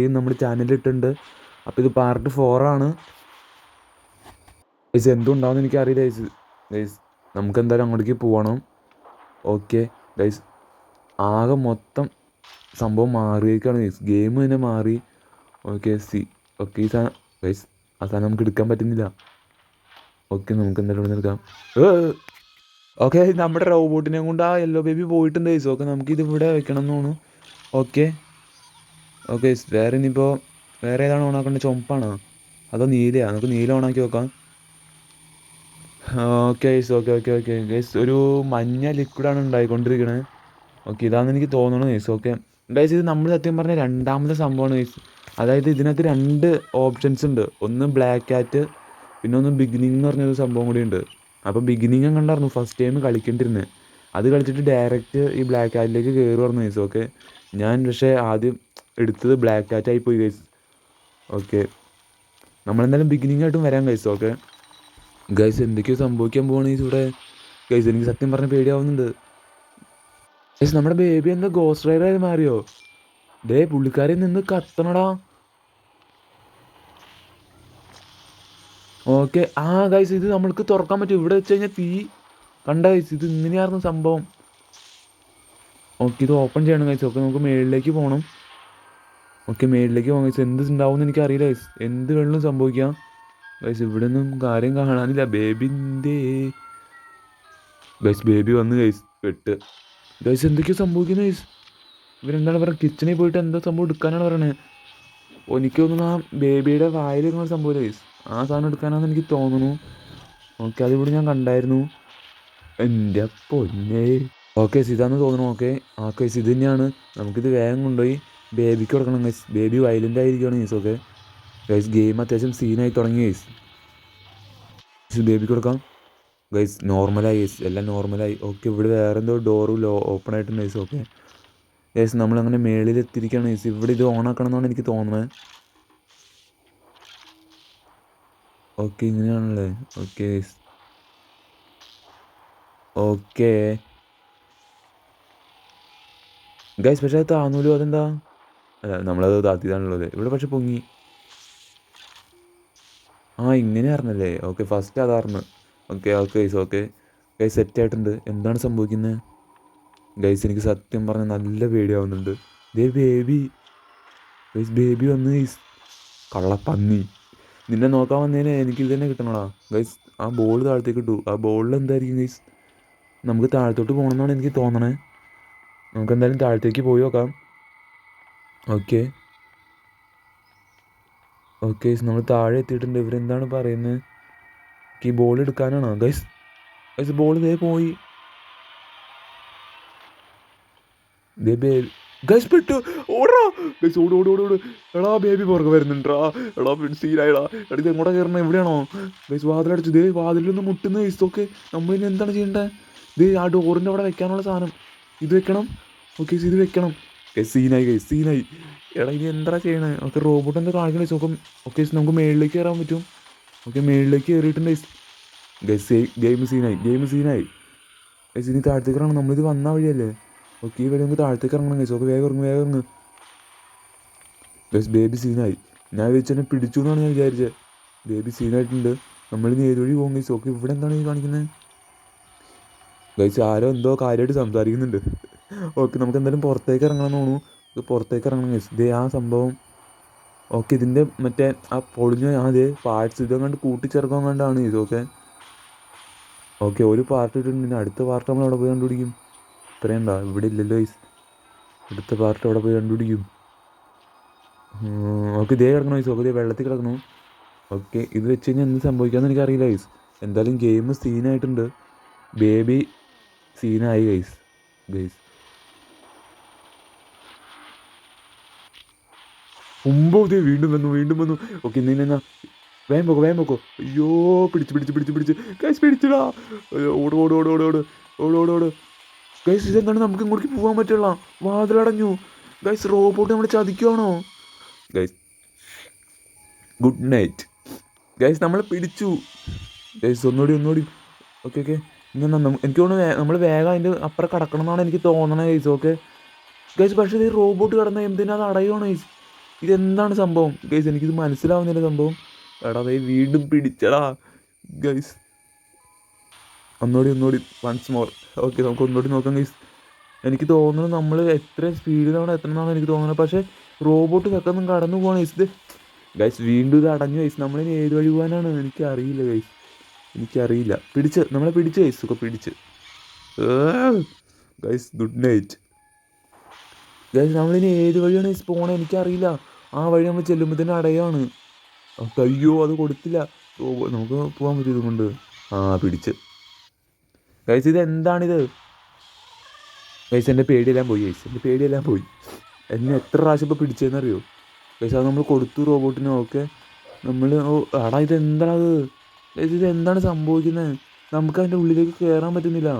യും നമ്മുടെ ചാനലിൽ ഇട്ടിട്ടുണ്ട്. അപ്പോൾ ഇത് പാർട്ട് ഫോറാണ് ഗൈസ് എന്തുണ്ടാവുമെന്ന് എനിക്കറിയില്ല ഗൈസ് ഗൈസ് നമുക്ക് എന്തായാലും അങ്ങോട്ടേക്ക് പോകണം ഓക്കെ ഗൈസ് ആകെ മൊത്തം സംഭവം മാറിയേക്കാണ് ഗൈസ് ഗെയിം തന്നെ മാറി. ഓക്കെ സി ഓക്കെ ഈ സാധനം ഗൈസ് ആ സാധനം നമുക്ക് എടുക്കാൻ പറ്റുന്നില്ല. ഓക്കെ നമുക്ക് എന്തായാലും ഇവിടെ എടുക്കാം ഓക്കെ നമ്മുടെ റോബോട്ടിനെ കൊണ്ട് ആ യെല്ലോ ബേബി പോയിട്ടുണ്ട് ഗൈസ് ഓക്കെ നമുക്ക് ഇത് ഇവിടെ വെക്കണം എന്ന് തോന്നുന്നു. ഓക്കെ ഓക്കെ വേറെ ഇനിയിപ്പോൾ വേറെ ഏതാണ് ഓണാക്കേണ്ടത് ചുമപ്പാണോ അതോ നീലയാ? നമുക്ക് നീല ഓണാക്കി നോക്കാം okay guys okay okay okay. Guys ഒരു മഞ്ഞ ലിക്വിഡാണ് ഉണ്ടായിക്കൊണ്ടിരിക്കുന്നത് ഓക്കെ ഇതാണെന്ന് എനിക്ക് തോന്നുന്നത് ഗൈസ് ഓക്കെ. ഗൈസ് ഇത് നമ്മൾ സത്യം പറഞ്ഞ രണ്ടാമത്തെ സംഭവമാണ് ഗൈസ് അതായത് ഇതിനകത്ത് രണ്ട് ഓപ്ഷൻസ് ഉണ്ട്. ഒന്ന് ബ്ലാക്ക് ക്യാറ്റ് പിന്നെ ഒന്ന് ബിഗിനിങ് എന്ന് പറഞ്ഞൊരു സംഭവം കൂടി ഉണ്ട്. അപ്പോൾ ബിഗിനിങ് കണ്ടായിരുന്നു ഫസ്റ്റ് ടൈം കളിക്കേണ്ടിരുന്നത് അത് കളിച്ചിട്ട് ഡയറക്റ്റ് ഈ ബ്ലാക്ക് ക്യാറ്റിലേക്ക് കയറുമായിരുന്നു ഗൈസ് ഓക്കെ. ഞാൻ പക്ഷേ ആദ്യം എടുത്തത് ബ്ലാക്ക് ഡാറ്റ ആയി പോയി ഗൈസ് ഓക്കെ നമ്മളെന്തായാലും ബിഗിനിങ് ആയിട്ടും വരാം ഗൈസ് ഓക്കെ ഗൈസ് എന്തൊക്കെയോ സംഭവിക്കാൻ പോവാണ് ഇവിടെ ഗൈസ് എനിക്ക് സത്യം പറഞ്ഞ പേടിയാവുന്നുണ്ട്. ഗൈസ് നമ്മുടെ ബേബി എന്താ ഗോസ്റ്റ് റൈഡറായി മാറിയോ? ഡേ പുള്ളിക്കാരി നിന്ന് കത്തണടാ. ഓക്കെ ആ ഗൈസ് ഇത് നമ്മൾക്ക് തുറക്കാൻ പറ്റും. ഇവിടെ വെച്ച് കഴിഞ്ഞാൽ തീ. കണ്ട ഗൈസ് ഇത് ഇങ്ങനെയായിരുന്നു സംഭവം. ഓക്കെ ഇത് ഓപ്പൺ ചെയ്യണം ഗൈസ് ഓക്കെ നമുക്ക് മേളിലേക്ക് പോകണം ഓക്കെ മേളിലേക്ക് പോകാം ഗൈസ് എന്ത് ഉണ്ടാവും എന്ന് എനിക്കറിയില്ല ഗൈസ് എന്ത് വേണമെങ്കിലും സംഭവിക്കാം. ഗൈസ് ഇവിടെ ഒന്നും കാര്യം കാണാനില്ല. ബേബിന്റെ ഗൈസ് ബേബി വന്ന് ഗൈസ് പെട്ട്. ഗൈസ് എന്തൊക്കെയോ സംഭവിക്കുന്നത് ഗൈസ് ഇവരെന്താണ് പറയുക കിച്ചണിൽ പോയിട്ട് എന്തോ സംഭവം എടുക്കാനാണ് പറയണത് ഓ എനിക്ക് തോന്നുന്നു ആ ബേബിയുടെ വായിൽ ഇങ്ങനെ സംഭവം ഗൈസ് ആ സാധനം എടുക്കാനാണെന്ന് എനിക്ക് തോന്നുന്നു. ഓക്കെ അതിവിടെ ഞാൻ കണ്ടായിരുന്നു. എന്റെ പൊന്നേ. ഓക്കെ ഇതാണെന്ന് തോന്നുന്നു. ഓക്കെ ആ കേസ് ഇത് തന്നെയാണ്. നമുക്കിത് വേഗം കൊണ്ടുപോയി ബേബിക്ക് കൊടുക്കണം ഗൈസ് ബേബി വയലന്റ് ആയിരിക്കുകയാണ് ഗൈസ് ഓക്കെ ഗൈസ് ഗെയിം അത്യാവശ്യം സീനായി തുടങ്ങി ഗൈസ് ബേബിക്ക് കൊടുക്കാം. ഗൈസ് നോർമലായി ഗൈസ് എല്ലാം നോർമലായി ഓക്കെ ഇവിടെ വേറെ എന്തോ ഡോറ് ലോ ഓപ്പൺ ആയിട്ടുണ്ട് ഗൈസ് ഓക്കെ ഗൈസ് നമ്മളങ്ങനെ മേളിൽ എത്തിയിരിക്കുകയാണ് ഗൈസ് ഇവിടെ ഇത് ഓൺ ആക്കണം എന്നാണ് എനിക്ക് തോന്നുന്നത് ഓക്കെ ഇങ്ങനെയാണല്ലേ? ഓക്കെ ഗൈസ് ഓക്കെ ഗൈസ് പക്ഷേ താന്നൂലോ? അതെന്താ? നമ്മളത് താത്തിയതാണുള്ളത്. ഇവിടെ പക്ഷെ പൊങ്ങി. ആ ഇങ്ങനെ അറിഞ്ഞല്ലേ? Okay first അതാർന്ന് okay okay guys okay. Guys set ആയിട്ടുണ്ട്. എന്താണ് സംഭവിക്കുന്നത് ഗൈസ് എനിക്ക് സത്യം പറഞ്ഞ നല്ല പേടിയാവുന്നുണ്ട്. ദേ ബേബി. ഗൈസ് ബേബി വന്ന് ഗൈസ് കള്ളപ്പന്നി. നിന്നെ നോക്കാൻ വന്നതിന് എനിക്ക് ഇത് തന്നെ കിട്ടണടാ. ഗൈസ് ആ ബോൾ താഴത്തേക്ക് ഇട്ടു. ആ ബോളിൽ എന്തായിരിക്കും ഗൈസ്? നമുക്ക് താഴത്തോട്ട് പോകണമെന്നാണ് എനിക്ക് തോന്നണേ. നമുക്ക് എന്തായാലും താഴത്തേക്ക് പോയി നോക്കാം. ഓക്കെ. ഓക്കെ നമ്മൾ താഴെ എത്തിയിട്ടുണ്ട്. ഇവരെന്താണ് പറയുന്നത്? ഈ ബോൾ എടുക്കാനാണോ? ഗൈസ് ഗൈസ് ബോൾ ഇതേ പോയി. ഗൈസ് പെട്ടു. ഓടാ. ഗൈസ് ഓട് ഓട് ഓട് ഓട്. എടാ ബേബി പുറകെ വരുന്നുണ്ടാ എടാ സീനായടാ എടാ. ഇത് എങ്ങോട്ടാ കയറണം എവിടെയാണോ? ഗൈസ് വാതിലടച്ചു. ദേ വാതിലൊന്ന് മുട്ടുന്ന ഗൈസ് ഓക്കെ ഇനി എന്താണ് ചെയ്യേണ്ടത് ദേ ആ ഡോറിന്റെ അവിടെ വെക്കാനുള്ള സാധനം. ഇത് വെക്കണം. ഓക്കെ ഇത് വെക്കണം. സീനായി കൈ സീനായി എടാ ഇനി എന്താ ചെയ്യണേ? ഓക്കെ റോബോട്ട് എന്താ കാണിക്കണേ ഗൈസ് ഓക്കെ നമുക്ക് മേളിലേക്ക് കയറാൻ പറ്റും. ഓക്കെ മേളിലേക്ക് കയറിയിട്ടുണ്ട് ഗസ് ഗെയിം സീനായി ഗെയിം സീനായി ഗസ് ഇനി താഴത്തേക്ക് ഇറങ്ങണം. നമ്മളിത് വന്ന വഴിയല്ലേ? ഓക്കെ ഈ വഴി നമുക്ക് താഴത്തേക്ക് ഇറങ്ങണം ഗസ് ഓക്കെ വേഗം ഇറങ്ങും വേഗം ഇറങ്ങും. ഗൈസ് ബേബി സീനായി ഞാൻ വിചാരിച്ചെന്നെ പിടിച്ചു എന്നാണ് ഞാൻ വിചാരിച്ചത് ബേബി സീനായിട്ടുണ്ട് നമ്മൾ ഇനി ഏത് വഴി പോകും ഗൈസ് ഓക്കെ ഇവിടെ എന്താണ് ഈ കാണിക്കുന്നത്? ഗൈസ് ആരോ എന്തോ കാര്യമായിട്ട് സംസാരിക്കുന്നുണ്ട്. ഓക്കെ നമുക്ക് എന്തായാലും പുറത്തേക്ക് ഇറങ്ങണം തോന്നുന്നു. പുറത്തേക്ക് ഇറങ്ങണം ഇതേ ആ സംഭവം. ഓക്കെ ഇതിന്റെ മറ്റേ ആ പൊളിഞ്ഞ അതെ പാർട്സ് ഇതങ്ങാണ്ട് കൂട്ടിച്ചേർക്കാൻ കണ്ടാണ് ഇത് ഓക്കെ ഒരു പാർട്ട് ഇട്ടിട്ടുണ്ട്. അടുത്ത പാർട്ട് നമ്മൾ അവിടെ പോയി കണ്ടുപിടിക്കും? ഇത്രയും ഉണ്ടോ? ഇവിടെ ഇല്ലല്ലോ ഈസ് അടുത്ത പാർട്ട് അവിടെ പോയി കണ്ടുപിടിക്കും? ഓക്കെ ഇതേ കിടക്കണം ഈസ് ഓക്കെ ഇതേ വെള്ളത്തിൽ കിടക്കണം. ഓക്കെ ഇത് വെച്ച് കഴിഞ്ഞാൽ എന്ത് സംഭവിക്കാമെന്ന് എനിക്കറിയില്ല ഈസ് എന്തായാലും ഗെയിം സീനായിട്ടുണ്ട് ബേബി സീനായി ഗൈസ് ഗൈസ് മുമ്പോ ഇതേ വീണ്ടും വന്നു വീണ്ടും വന്നു. ഓക്കെ നിന്നെന്നാ വേം പോക്കോ വേഗം പോക്കോ. അയ്യോ പിടിച്ച് പിടിച്ച് പിടിച്ച് പിടിച്ച്. ഗൈസ് പിടിച്ചിടാ. ഓട് ഓട് ഓട് ഓട് ഓട്. ഓട് ഓട് ഓട്. ഗൈസ് ഇതെന്താണ്? നമുക്ക് ഇങ്ങോട്ടേക്ക് പോകാൻ പറ്റുള്ള വാതിലടഞ്ഞു. ഗൈസ് റോബോട്ട് നമ്മൾ ചതിക്കുവാണോ? ഗൈസ് ഗുഡ് നൈറ്റ് ഗൈസ് നമ്മൾ പിടിച്ചു. ഗൈസ് ഒന്നുകൂടി ഒന്നുകൂടി ഓക്കെ ഓക്കെ. ഇനി എനിക്ക് തോന്നുന്നു നമ്മൾ വേഗം അതിന്റെ അപ്പുറം കിടക്കണം എന്നാണ് എനിക്ക് തോന്നണത് ഗൈസ് ഓക്കെ. ഗൈസ് പക്ഷേ ഈ റോബോട്ട് കിടന്ന എന്തിനാ അത് അടയുവാണ് ഗൈസ് ഇതെന്താണ് സംഭവം? ഗൈസ് എനിക്കിത് മനസ്സിലാവുന്നില്ല സംഭവം. എടാ ദേ വീണ്ടും പിടിച്ചടാ. ഗൈസ് ഒന്നുകൂടി ഒന്നുകൂടി വൺസ് മോർ ഓക്കെ നമുക്ക് ഒന്നുകൂടി നോക്കാം ഗൈസ് എനിക്ക് തോന്നുന്നു നമ്മൾ എത്ര സ്പീഡിലാണ് എത്തണമെന്നാണ് എനിക്ക് തോന്നുന്നത്. പക്ഷേ റോബോട്ട് ചക്കൊന്നും കടന്നു പോകണം ഗൈസ് ഗൈസ് വീണ്ടും ഇത് അടഞ്ഞു ഗൈസ് നമ്മളിനി ഏത് വഴി പോകാനാണ് എനിക്കറിയില്ല ഗൈസ് എനിക്കറിയില്ല. പിടിച്ച് നമ്മളെ പിടിച്ച് ഗൈസ് ഒക്കെ പിടിച്ച്. ഗൈസ് ഗുഡ് നൈറ്റ് ഗൈസ് നമ്മളിനി ഏത് വഴിയാണ് ഗൈസ് പോകണത് എനിക്കറിയില്ല. ആ വഴി നമ്മൾ ചെല്ലുമ്പോൾ തന്നെ അടയാണ്. അപ്പൊ അയ്യോ അത് കൊടുത്തില്ല. നമുക്ക് പോകാൻ പറ്റും ഇതുകൊണ്ട്. ആ പിടിച്ച്. ഗൈസ് ഇത് എന്താണിത്? ഗൈസ് എന്റെ പേടിയെല്ലാം പോയി ഗൈസ് എന്റെ പേടിയെല്ലാം പോയി. എന്നെ എത്ര പ്രാവശ്യം ഇപ്പോൾ പിടിച്ചതെന്നറിയോ ഗൈസ് അത് നമ്മൾ കൊടുത്തു റോബോട്ടിന് ഓക്കെ? നമ്മൾ ആടാ ഇത് എന്താണ് അത്? ഇത് എന്താണ് സംഭവിക്കുന്നത് നമുക്ക് അതിന്റെ ഉള്ളിലേക്ക് കയറാൻ പറ്റുന്നില്ല.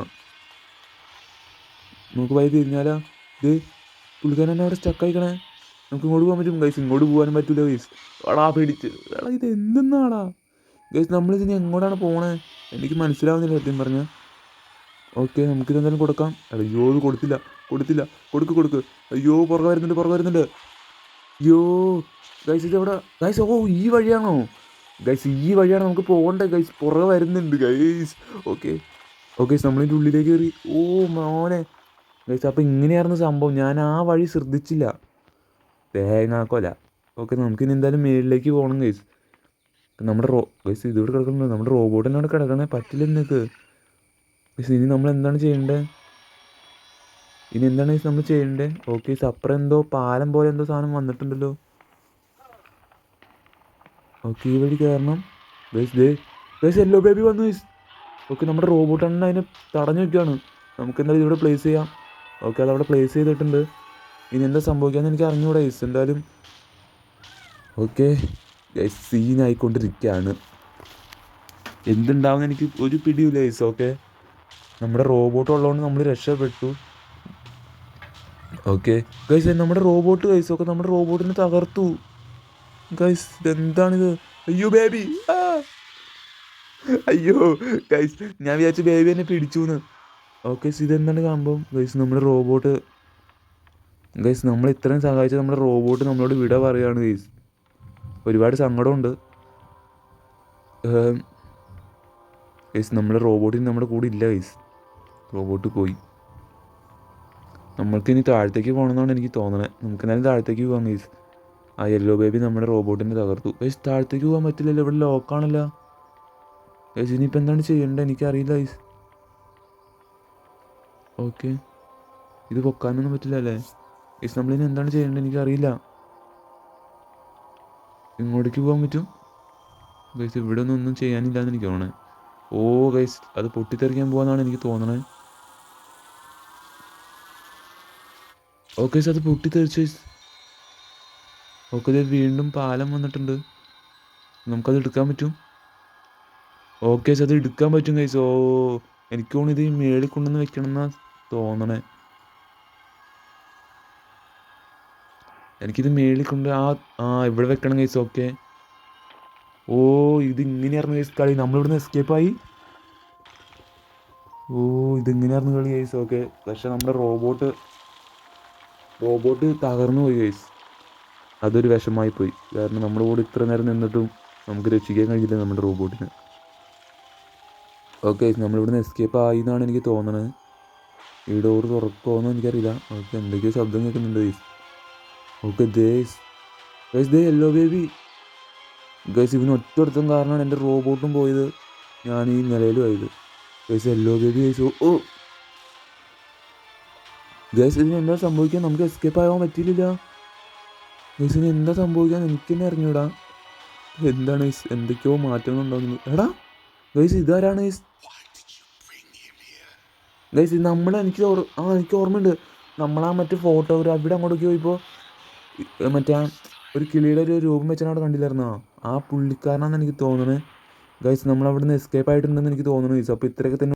നമുക്ക് വഴി തിരിഞ്ഞാലാ. ഇത് പുള്ളിക്കാരൻ എന്നെ അവിടെ സ്റ്റക്കായിക്കണേ നമുക്ക് ഇങ്ങോട്ട് പോകാൻ പറ്റും ഗൈസ് ഇങ്ങോട്ട് പോകാനും പറ്റൂല ഗൈസ് എടാ പിടിച്ച്. എടാ ഇത് എന്തെന്നാടാ? ഗൈസ് നമ്മളിതിന് എങ്ങോട്ടാണ് പോണേ? എനിക്ക് മനസ്സിലാവുന്നില്ല സത്യം പറഞ്ഞാൽ ഓക്കെ നമുക്ക് എന്തായാലും കൊടുക്കാം. അയ്യോ ഇത് കൊടുത്തില്ല. കൊടുത്തില്ല. കൊടുക്ക് കൊടുക്ക്. അയ്യോ പുറകെ വരുന്നുണ്ട് പുറകെ വരുന്നുണ്ട്. അയ്യോ ഗൈസ് ഇത് എവിടെ? ഗൈസ് ഓ ഈ വഴിയാണോ? ഗൈസ് ഈ വഴിയാണ് നമുക്ക് പോകണ്ടേ ഗൈസ് പുറകെ വരുന്നുണ്ട് ഗൈസ് ഓക്കെ ഓക്കെ നമ്മളിന്റെ ഉള്ളിലേക്ക് കയറി. ഓ മോനെ. ഗൈസ് അപ്പോൾ ഇങ്ങനെയായിരുന്നു സംഭവം. ഞാൻ ആ വഴി ശ്രദ്ധിച്ചില്ല. തേങ്ങാക്കൊല ഓക്കെ നമുക്കിനി എന്തായാലും മേളിലേക്ക് പോകണം ഗൈസ് നമ്മുടെ റോ ഗൈസ് ഇതിവിടെ കിടക്കുന്നുണ്ട് നമ്മുടെ റോബോട്ടിനെ അവിടെ കിടക്കണേ പറ്റില്ല നിങ്ങൾക്ക് ഗൈസ് ഇനി നമ്മൾ എന്താണ് ചെയ്യേണ്ടത് ഇനി എന്താണ് ഗൈസ് നമ്മൾ ചെയ്യേണ്ടത് ഓക്കെ ഗൈസ് അപ്പുറം എന്തോ പാലം പോലെ എന്തോ സാധനം വന്നിട്ടുണ്ടല്ലോ. ഓക്കെ ഈ വഴി കയറണം. ഗൈസ് ദേ ഗൈസ് എല്ലോ ബേബി വന്നു ഗൈസ് ഓക്കെ നമ്മുടെ റോബോട്ടാണ് അതിനെ തടഞ്ഞു വെക്കുകയാണ് നമുക്ക് എന്തായാലും ഇവിടെ പ്ലേസ് ചെയ്യാം. ഓക്കെ അത് അവിടെ പ്ലേസ് ചെയ്തിട്ടുണ്ട്. ഇനി എന്താ സംഭവിക്കാന്ന് എനിക്ക് അറിഞ്ഞൂടാ ഗൈസ് എന്തായാലും ഓക്കെ. സീനായിക്കൊണ്ടിരിക്കുകയാണ് എന്തുണ്ടാവുമെന്ന് എനിക്ക് ഒരു പിടിയില്ല ഗൈസ് ഓക്കെ. നമ്മുടെ റോബോട്ട് ഉള്ളതുകൊണ്ട് നമ്മൾ രക്ഷപ്പെട്ടു. ഓക്കെ. ഗൈസ് നമ്മുടെ റോബോട്ട് ഗൈസ് ഒക്കെ നമ്മുടെ റോബോട്ടിനെ തകർത്തു. ഗൈസ് ഇതെന്താണിത്? അയ്യോ ബേബി. അയ്യോ ഗൈസ് ഞാൻ വിചാരിച്ചു ബേബി എന്നെ പിടിച്ചു ഓക്കെ ഇതെന്താണ് സംഭവം? ഗൈസ് നമ്മുടെ റോബോട്ട് ഗൈസ് നമ്മൾ ഇത്രയും സഹായിച്ച നമ്മുടെ റോബോട്ട് നമ്മളോട് വിട പറയുകയാണ് ഗൈസ് ഒരുപാട് സങ്കടമുണ്ട്. ഗൈസ് നമ്മുടെ റോബോട്ടിന് നമ്മുടെ കൂടെ ഇല്ല ഗൈസ് റോബോട്ട് പോയി. നമ്മൾക്ക് ഇനി താഴത്തേക്ക് പോകണമെന്നാണ് എനിക്ക് തോന്നണത് നമുക്ക് എന്നാലും താഴത്തേക്ക് പോകാം ഗൈസ് ആ യെല്ലോ ബേബി നമ്മുടെ റോബോട്ടിനെ തകർത്തു. ഗൈസ് താഴത്തേക്ക് പോകാൻ പറ്റില്ലല്ലോ ഇവിടെ ലോക്കാണല്ലോ ഗൈസ് ഇനിയിപ്പോൾ എന്താണ് ചെയ്യേണ്ടത് എനിക്കറിയില്ല ഗൈസ് ഓക്കെ ഇത് പൊക്കാനൊന്നും പറ്റില്ല അല്ലേ? ഗൈസ് നമ്മളിനി എന്താണ് ചെയ്യേണ്ടത്? എനിക്കറിയില്ല. ഇങ്ങോട്ടേക്ക് പോകാൻ പറ്റും? ഗൈസ് ഇവിടെ ഒന്നും ഒന്നും ചെയ്യാനില്ല എന്ന് എനിക്ക് തോന്നണേ. ഓ ഗൈസ് അത് പൊട്ടിത്തെറിക്കാൻ പോകാന്നാണ് എനിക്ക് തോന്നണേ. ഓക്കെ അത് പൊട്ടിത്തെറിച്ചു ഓക്കെ ഇത് വീണ്ടും പാലം വന്നിട്ടുണ്ട്. നമുക്കത് എടുക്കാൻ പറ്റും? ഓക്കെ അത് എടുക്കാൻ പറ്റും ഗൈസ് ഓ എനിക്ക് തോന്നുന്നു ഇത് മേളിൽ കൊണ്ടുവന്ന് വെക്കണം തോന്നണേ. എനിക്കിത് മേളിൽ കൊണ്ട് ആ ആ ഇവിടെ വെക്കണം ഗൈസ് ഓക്കെ ഓ ഇത് ഇങ്ങനെയായിരുന്നു ഗൈസ് കളി. നമ്മളിവിടുന്ന് എസ്കേപ്പ് ആയി. ഓ ഇത് ഇങ്ങനെയായിരുന്നു കളി ഗൈസ് ഓക്കെ പക്ഷെ നമ്മുടെ റോബോട്ട് റോബോട്ട് തകർന്നു പോയി ഗൈസ് അതൊരു വിഷമായി പോയി. കാരണം നമ്മുടെ കൂടെ ഇത്ര നേരം നിന്നിട്ടും നമുക്ക് രക്ഷിക്കാൻ കഴിഞ്ഞില്ല നമ്മുടെ റോബോട്ടിന് ഓക്കെ നമ്മളിവിടുന്ന് എസ്കേപ്പ് ആയി എന്നാണ് എനിക്ക് തോന്നണത്. ഈ ഡോർ എന്നും എനിക്കറിയില്ല. ഓക്കെ എന്തൊക്കെയോ ശബ്ദം കേൾക്കുന്നുണ്ട് ഓക്കെ ദേസ് ഗൈസ് ദേ യെല്ലോ ബേബി ഗൈസ് ഇവന് ഒറ്റൊരുത്തം കാരണമാണ് എന്റെ റോബോട്ടും പോയത്. ഞാൻ ഈ നിലയിലും ആയത്. ഗൈസ് യെല്ലോ ബേബി ഗൈസ് ഓ ഗൈസ് ഇതിന് എന്താ സംഭവിക്കാൻ? നമുക്ക് എസ്കേപ്പ് ആവാൻ പറ്റിയില്ല. ഗൈസ് ഇനി എന്താ സംഭവിക്കാൻ? എനിക്ക് തന്നെ അറിഞ്ഞൂടാ. എന്താണ് ഗൈസ് എന്തൊക്കെയോ മാറ്റങ്ങളുണ്ടാകുന്നു എടാ ഗൈസ് ഇതാരാണ് ഗൈസ് ഗൈസ് നമ്മൾ എനിക്ക് ആ എനിക്ക് ഓർമ്മയുണ്ട്. നമ്മളാ മറ്റേ ഫോട്ടോഗ്രാഫിയുടെ അങ്ങോട്ടേക്ക് പോയപ്പോൾ മറ്റേ ആ ഒരു കിളിയുടെ ഒരു രൂപം വെച്ചാൽ അവിടെ കണ്ടില്ലായിരുന്നോ? ആ പുള്ളിക്കാരനാണെന്ന് എനിക്ക് തോന്നുന്നത് ഗൈസ് നിന്ന് എസ്കേപ്പ് ആയിട്ടുണ്ടെന്ന് എനിക്ക് തോന്നുന്നു. ഗൈസ് അപ്പോൾ ഇത്രയൊക്കെ തന്നെ